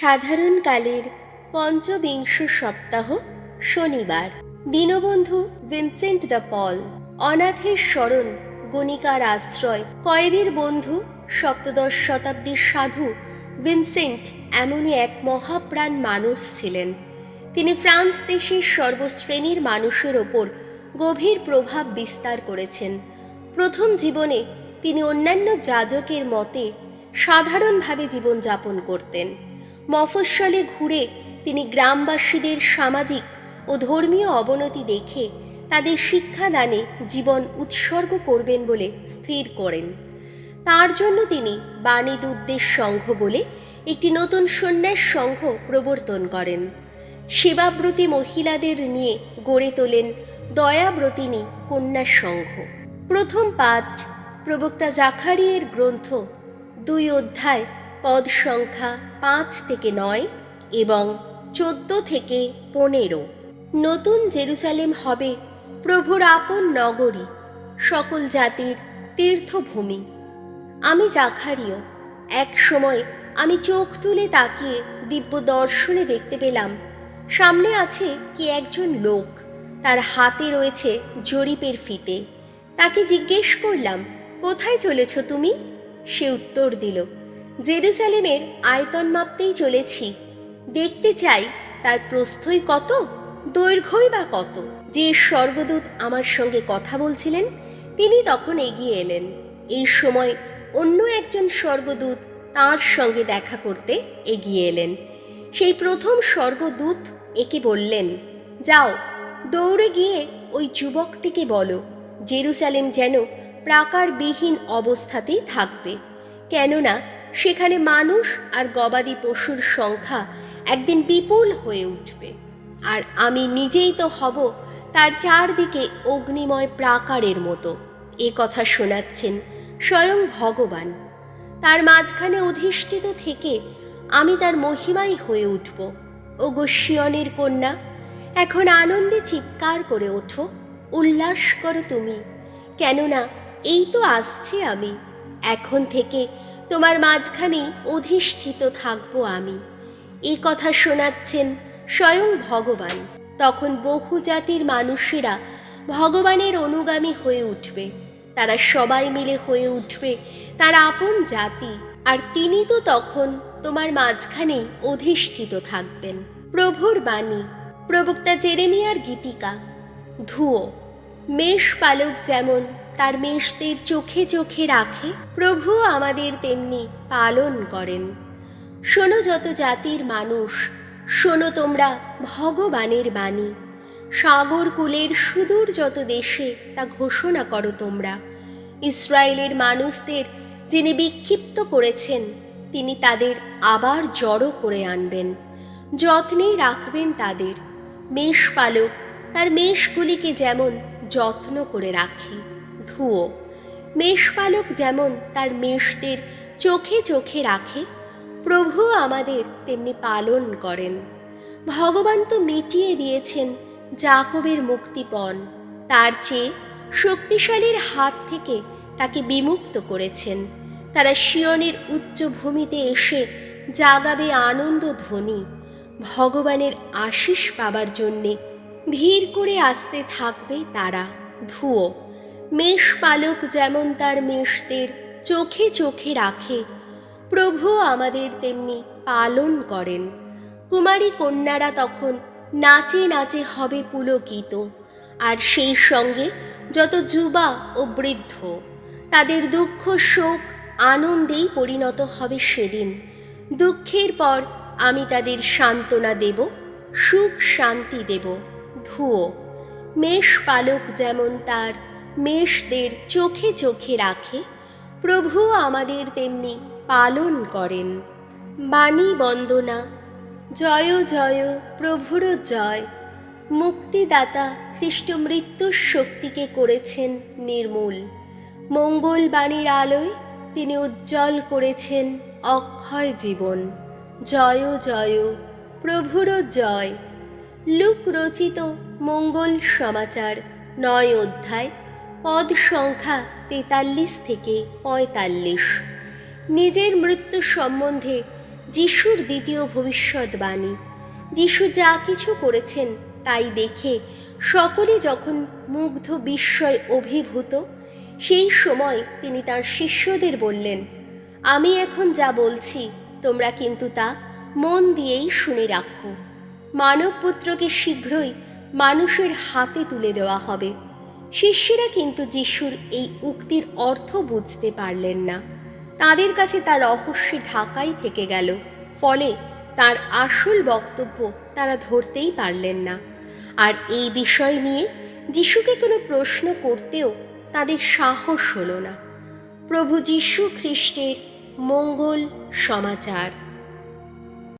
সাধারণকালের পঞ্চবিংশ সপ্তাহ শনিবার। দীনবন্ধু ভিনসেন্ট দ্য পল, অনাথের স্মরণ গণিকার আশ্রয়, কয়েদির বন্ধু, সপ্তদশ শতাব্দীর সাধু ভিনসেন্ট এমনই এক মহাপ্রাণ মানুষ ছিলেন। তিনি ফ্রান্স দেশের সর্বশ্রেণীর মানুষের ওপর গভীর প্রভাব বিস্তার করেছেন। প্রথম জীবনে তিনি অন্যান্য যাজকের মতে সাধারণভাবে জীবনযাপন করতেন। মফস্বলে ঘুরে তিনি গ্রামবাসীদের সামাজিক ও ধর্মীয় অবনতি দেখে তাদের শিক্ষাদানে জীবন উৎসর্গ করবেন বলে স্থির করেন। তার জন্য তিনি বাণীদূতদের সংঘ বলে একটি নতুন সন্ন্যাস সংঘ প্রবর্তন করেন। সেবাব্রতী মহিলাদের নিয়ে গড়ে তোলেন দয়াব্রতিনী কন্যা সংঘ। প্রথম পাঠ প্রবক্তা জাখারিয়ের গ্রন্থ দুই অধ্যায় পদ সংখ্যা পাঁচ থেকে নয় এবং চোদ্দ থেকে পনেরো। নতুন জেরুসালেম হবে প্রভুর আপন নগরী, সকল জাতির তীর্থভূমি। আমি জাখারিও, এক সময় আমি চোখ তুলে তাকিয়ে দিব্য দর্শনে দেখতে পেলাম, সামনে আছে কি একজন লোক, তার হাতে রয়েছে জরিপের ফিতে। তাকে জিজ্ঞেস করলাম, কোথায় চলেছ তুমি? সে উত্তর দিল জেরুসালেমের আয়তন মাপতেই চলেছি। দেখতে চাই তার প্রস্থই কত, দৈর্ঘ্যই বা কত। যে স্বর্গদূত আমার সঙ্গে কথা বলছিলেন, তিনি তখন এগিয়ে এলেন। এই সময় অন্য একজন স্বর্গদূত তার সঙ্গে দেখা করতে এগিয়ে এলেন। সেই প্রথম স্বর্গদূত একে বললেন, যাও, দৌড়ে গিয়ে ওই যুবকটিকে বলো, জেরুসালেম যেন প্রাকারবিহীন অবস্থাতেই থাকবে। কেননা সেখানে মানুষ আর গবাদি পশুর সংখ্যা একদিন বিপুল হয়ে উঠবে। আর আমি নিজেই তো হব তার চারদিকে অগ্নিময় প্রাকারের মতো। এ কথা শোনাচ্ছেন স্বয়ং ভগবান। তার মাঝখানে অধিষ্ঠিত থেকে আমি তার মহিমাই হয়ে উঠব। ও গোস্বিয়নের কন্যা, এখন আনন্দে চিৎকার করে ওঠো। উল্লাস করো তুমি। কেননা এই তো আসছি আমি। এখন থেকে তোমার মাঝখানেই অধিষ্ঠিত থাকব আমি। এই কথা শোনাচ্ছেন স্বয়ং ভগবান। তখন বহু জাতির মানুষেরা ভগবানের অনুগামী হয়ে উঠবে। তারা সবাই মিলে হয়ে উঠবে তার আপন জাতি আর তিনি তো তখন তোমার মাঝখানেই অধিষ্ঠিত থাকবেন। প্রভুর বাণী। প্রবক্তা জেরেমিয়ার গীতিকা। ধুয়ো মেষ পালক যেমন তার মেষদের চোখে চোখে রাখে, প্রভু আমাদের তেমনি পালন করেন। শোনো যত জাতির মানুষ, শোনো তোমরা ভগবানের বাণী। সাগর কুলের সুদূর যত দেশে, তা ঘোষণা করো তোমরা। ইসরায়েলের মানুষদের যিনি বিক্ষিপ্ত করেছেন, তিনি তাদের আবার জড়ো করে আনবেন। যত্নেই রাখবেন তাদের। মেষ পালক তার মেষগুলিকে যেমন যত্ন করে রাখে। ধুয়ো মেষপালক যেমন তার মেষদের চোখে চোখে রাখে প্রভু আমাদের তেমনি পালন করেন। ভগবান তো মিটিয়ে দিয়েছেন জাকবের মুক্তিপণ, তার চেয়ে শক্তিশালীর হাত থেকে তাকে বিমুক্ত করেছেন। তারা শিয়নের উচ্চভূমিতে এসে জাগাবে আনন্দ ধ্বনি, ভগবানের আশিস পাবার জন্যে ভিড় করে আসতে থাকবে তারা, ধুয়ো। মেষ পালক যেমন তার মেষদের চোখে চোখে রাখে প্রভু আমাদের তেমনি পালন করেন। কুমারী কন্যারা তখন নাচে নাচে হবে পুলকিত, আর সেই সঙ্গে যত যুবা ও বৃদ্ধ, তাদের দুঃখ, শোক, আনন্দেই পরিণত হবে সেদিন। দুঃখের পর আমি তাদের সান্ত্বনা দেব, সুখ শান্তি দেব ধুয়ো মেষ পালক যেমন তার মেষদের চোখে চোখে রাখে, প্রভু আমাদের তেমনি পালন করেন। বাণী বন্দনা, জয় জয়, প্রভুর জয়, মুক্তিদাতা খ্রিস্ট মৃত্যুর শক্তিকে করেছেন নির্মূল। মঙ্গল বাণীর আলোয় তিনি উজ্জ্বল করেছেন অক্ষয় জীবন। জয় জয়, প্রভুর জয়। লুক রচিত মঙ্গল সমাচার, নয় অধ্যায় পদ সংখ্যা তেতাল্লিশ থেকে পঁয়তাল্লিশ। নিজের মৃত্যু সম্বন্ধে যিশুর দ্বিতীয় ভবিষ্যৎবাণী। যিশু যা কিছু করেছেন তাই দেখে সকলে যখন মুগ্ধ বিস্ময় অভিভূত, সেই সময় তিনি তার শিষ্যদের বললেন, আমি এখন যা বলছি, তোমরা কিন্তু তা মন দিয়েই শুনে রাখো। মানবপুত্রকে শীঘ্রই মানুষের হাতে তুলে দেওয়া হবে। শিষ্যেরা কিন্তু যিশুর এই উক্তির অর্থ বুঝতে পারলেন না। তাদের কাছে তার রহস্যে ঢাকাই থেকে গেল, ফলে তার আসল বক্তব্য তারা ধরতেই পারলেন না। আর এই বিষয় নিয়ে যিশুকে কোনো প্রশ্ন করতেও তাদের সাহস হলো না। প্রভু যীশু খ্রিস্টের মঙ্গল সমাচার।